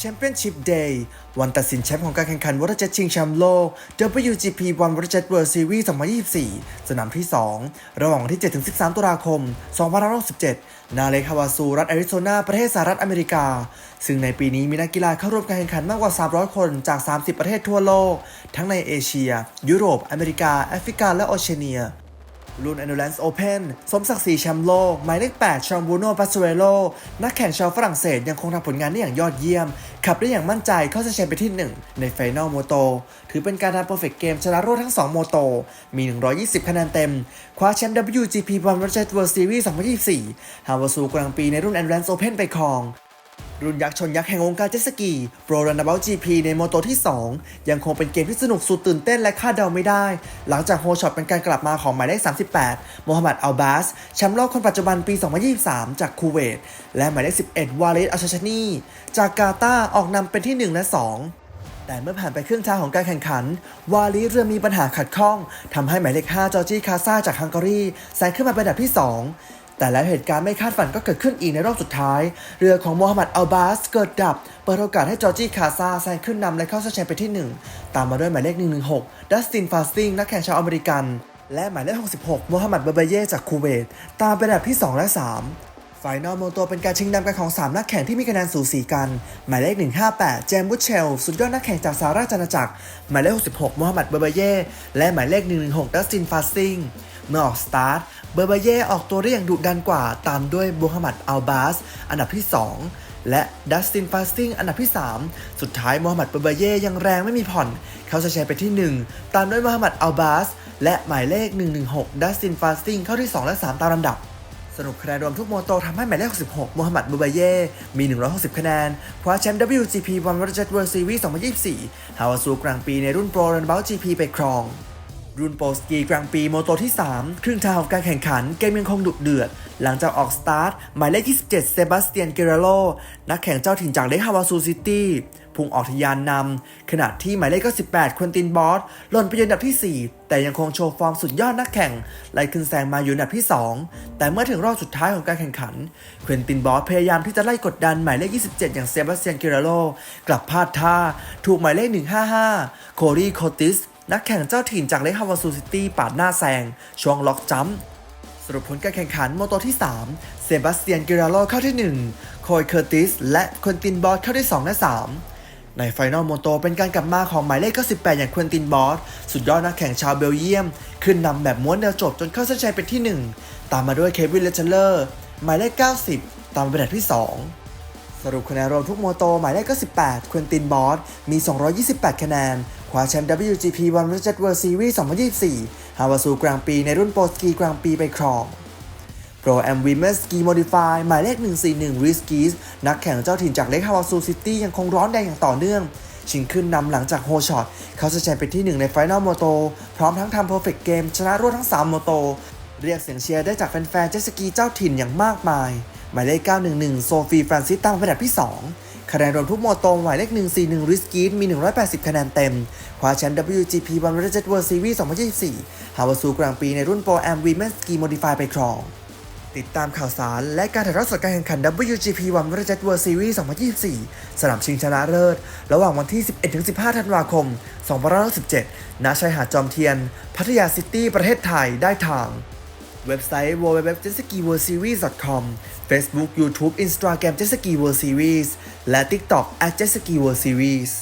Championship Day วันตัดสินแชมป์ของการแข่งขันวอเตอร์เจ็ตชิงแชมป์โลก WGP One Water Jet World Series 2024 สนามที่ 2 ระหว่างวันที่ 7-13 ตุลาคม 2567นาเลคาวาซูรัฐแอริโซนา ประเทศสหรัฐอเมริกา ซึ่งในปีนี้มีนักกีฬาเข้าร่วมการแข่งขันมากกว่า 300 คนจาก 30 ประเทศทั่วโลก ทั้งในเอเชีย ยุโรป อเมริกา แอฟริกา และโอเชียเนีย รุ่น Endurance Open สมศักดิ์ศรีแชมป์โลก หมายเลข 8 ชองบูโนปัสเวโล นักแข่งชาวฝรั่งเศสยังคงทำผลงานได้อย่างยอดเยี่ยม ขับได้อย่างมั่นใจเข้าเส้นชัยไปที่ 1 ในไฟนอลโมโต ถือเป็นการทำ Perfect Game ชนะรวดทั้ง 2 โมโต มี 120 คะแนนเต็ม คว้าแชมป์ WGP One World Series 2024 ฮาวาซูกลางปีในรุ่น Endurance Open ไปครอง รุ่นยักษ์ชนยักษ์แห่งวงการเจ็ตสกีโปร r ัน a บ o u t GP ในโมโตที่ 2 ยังคงเป็นเกมที่สนุกสุดตื่นเต้นและคาดเดาไม่ได้ หลังจากโฮช็อตเป็นการกลับมาของหมายเลข 38 โมฮัมหมัดอัลบาส แชมป์โลกคนปัจจุบันปี 2023 จากคูเวต และหมายเลข 11 วาเลสอัชชานี จากกาตาออกนำเป็นที่ 1 และ 2แต่เมื่อผ่านไปครึ่งทางของการแข่งขัน วาลีเรือมีปัญหาขัดข้องทำให้หมายเลข 5 จอร์จี้คาซาจากฮังการีแซงขึ้นมาเป็นอันดับที่ 2 แต่แล้วเหตุการณ์ไม่คาดฝันก็เกิดขึ้นอีกในรอบสุดท้าย เรือของโมฮัมหมัดอัลบาสเกิดดับ เปิดโอกาสให้จอร์จี้คาซาแซงขึ้นนำและเข้าเส้นชัยไปที่ 1 ตามมาด้วยหมายเลข 116 ดัสตินฟาสติงนักแข่งชาวอเมริกัน และหมายเลข 66 โมฮัมหมัดเบเบเย่จากคูเวต ตามเป็นอันดับที่ 2 และ 3ไฟนอลโมโตเป็นการชิงนำกันของ 3 นักแข่งที่มีคะแนนสูสีกัน หมายเลข 158 เจมบุชเชล สุดยอดนักแข่งจากสหราชอาณาจักร หมายเลข 66โมฮัมหมัดเบเบเย่ และหมายเลข 116 ดัสติน ฟาสติง เมื่อออกสตาร์ท เบอร์บาเย่ออกตัวได้อย่างดุดันกว่า ตามด้วยบูฮัมหมัดอัลบาส อันดับที่ 2 และดัสตินฟาสติงอันดับที่ 3 สุดท้ายมูฮัมหมัดเบอร์บาเย่ยังแรงไม่มีผ่อน เขาจะแชร์ไปที่ 1 ตามด้วยมูฮัมหมัดอัลบาส และหมายเลข 116 ดัสตินฟาสติงเข้าที่ 2 และ 3 ตามลำดับสรุปคะแนนรวมทุกโมโตทำให้หมายเลข 66โมฮัมหมัดบูบาเย่ มี 160 คะแนน คว้าแชมป์ WGP One World Jet World Series 2024 ฮาวาซูกลางปีในรุ่นโปร r ัน a บ o u t GP ไปครอง รุ่นโปสกีกลางปีโมโตที่ 3 ครึ่งทางของการแข่งขันเกมยังคงดุเดือด หลังจากออกสตาร์ท หมายเลข27เซบาสเตียนเกเรโล นักแข่งเจ้าถิ่นจากเลฮาวาซูซิตี้พุ่งออกทะยานนำ ขณะที่หมายเลข98ควินตินบอสหล่นไปยืนอันดับที่ 4 แต่ยังคงโชว์ฟอร์มสุดยอดนักแข่ง ไล่ขึ้นแซงมาอยู่อันดับที่ 2 แต่เมื่อถึงรอบสุดท้ายของการแข่งขัน ควินตินบอสพยายามที่จะไล่กดดันหมายเลข 27 อย่างเซบาสเตียนเกเรโล กลับพลาดท่า ถูกหมายเลข 155 โครีโคติส นักแข่งเจ้าถิ่นจากเลกฮาวาซูซิตี้ปาดหน้าแซง ช่วงล็อกจัมป์สรุปผลการแข่งขันโมโตที่ 3 เซบาสเตียนกเรโลเข้าที่ 1 โคยเคอร์ติส และควินตินบอสเข้าที่ 2 และ 3 ในไฟนอลโมโตเป็นการกลับมาของหมายเลข 98 อย่างควินตินบอส สุดยอดนักแข่งชาวเบลเยียม ขึ้นนำแบบม้วนเดียวจบจนเข้าเส้นชัยเป็นที่ 1 ตามมาด้วยเควินเลเชเลอร์ หมายเลข 90 ตามเป็นอันดับที่ 2สรุปคะแนนรวมทุกโมโตหมายเลข98ควินตินบอส มี 228 คะแนน ว้าแชมป์ WGP One Jet World Series 2024 ฮาวาซูกลางปีในรุ่นโปรสกีกลางปีไปครอง Pro Am Women Ski Modify หมายเลข 141 r i s k i s นักแข่งเจ้าถิ่นจากเลกฮาวาซูซิตี้ยังคงร้อนแรงอย่างต่อเนื่อง ชิงขึ้นนำหลังจากโฮช็อตเขาจะแชมป์เป็นที่ 1 ในไฟนอลโมโต พร้อมทั้งทำ Perfect Game ชนะรวดทั้ง 3 โมโต เรียกเสียงเชียร์ได้จากแฟนๆเจสกีเจ้าถิ่นอย่างมากมาย หมายเลข 911 โซฟีฟรานซิสตั้งเป็นอันดับที่ 2 คะแนนรวมทุกโมโตหมายเลข 141 ริสกี s มี 180 คะแนนเต็มคว้าแชมป์ WGP One World Jet World Series 2024 ฮาวาซูกลางปีในรุ่น Pro Am Women Ski Modify ไปครอง ติดตามข่าวสารและการถ่ายทอดสดการแข่งขัน WGP One World Jet World Series 2024 สนามชิงชนะเลิศ ระหว่างวันที่ 11-15 ธันวาคม 2567ณชายหาดจอมเทียน พัทยาซิตี้ ประเทศไทย ได้ทาง เว็บไซต์ www.jetskiworldseries.com Facebook YouTube Instagram Jetski World Series และ TikTok at @jetskiworldseries